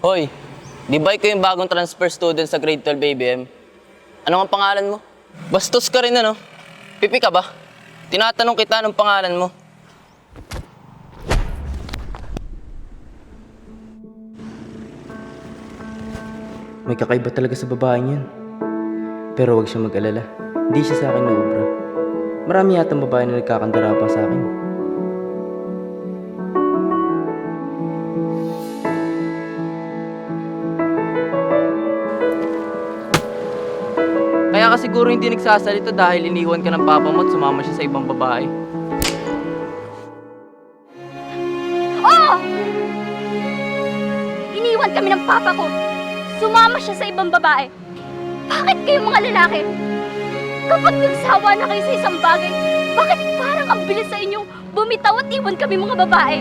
Hoy, di ba ikaw yung bagong transfer student sa grade 12 ABM? Ano ang pangalan mo? Bastos ka rin ano? Pipi ka ba? Tinatanong kita anong pangalan mo. May kakaiba talaga sa babaeng yan. Pero wag siya mag-alala. Hindi siya sa akin naubra. Marami yatang babae na nagkakandara pa sa akin. Ka siguro hindi nagsasalita dahil iniwan ka ng papa mo at sumama siya sa ibang babae. Oo! Iniwan kami ng papa ko. Sumama siya sa ibang babae. Bakit kayo mga lalaki? Kapag nagsawa na kayo sa isang bagay, bakit parang ang bilis sa inyong bumitaw at iwan kami mga babae?